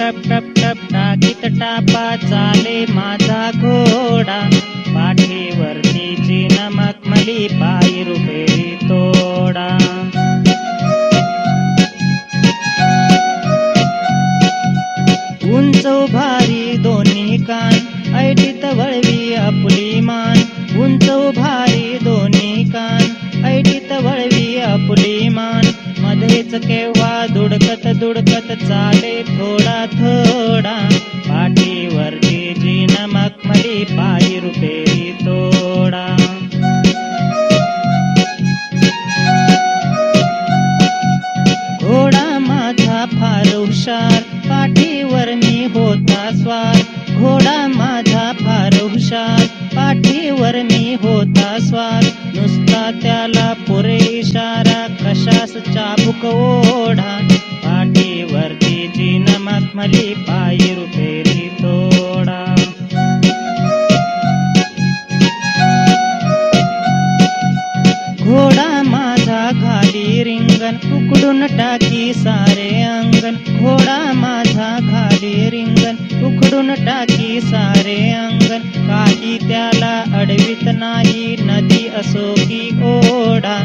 टप टप टप टाकीत टापा चाले माझा घोडा. पाठीवरतीची नमक मली पाय रुपेरी तोडा. उंच उभारी दोन्ही कान ऐटीत वळवी आपली मान. उंच उभारी तेच केव्हा दुडकत दुडकत चाले थोडा थोडा. पाठीवरती जी नमक पायी रुपेरी तोडा. घोडा माझा फार हुशार पाठीवर मी होता स्वार. घोडा माझा फार हुशार पाठीवर मी होता स्वार. नुसता त्याला चाबुक ओढा पाठीवरती जी नमक मली पायी रुपेरी तोडा. घोडा माझा खाली रिंगण उकडून टाकी सारे अंगण. घोडा माझा खाली रिंगण उकडून टाकी सारे अंगण. काही त्याला अडवित नाही नदी असो की ओढा.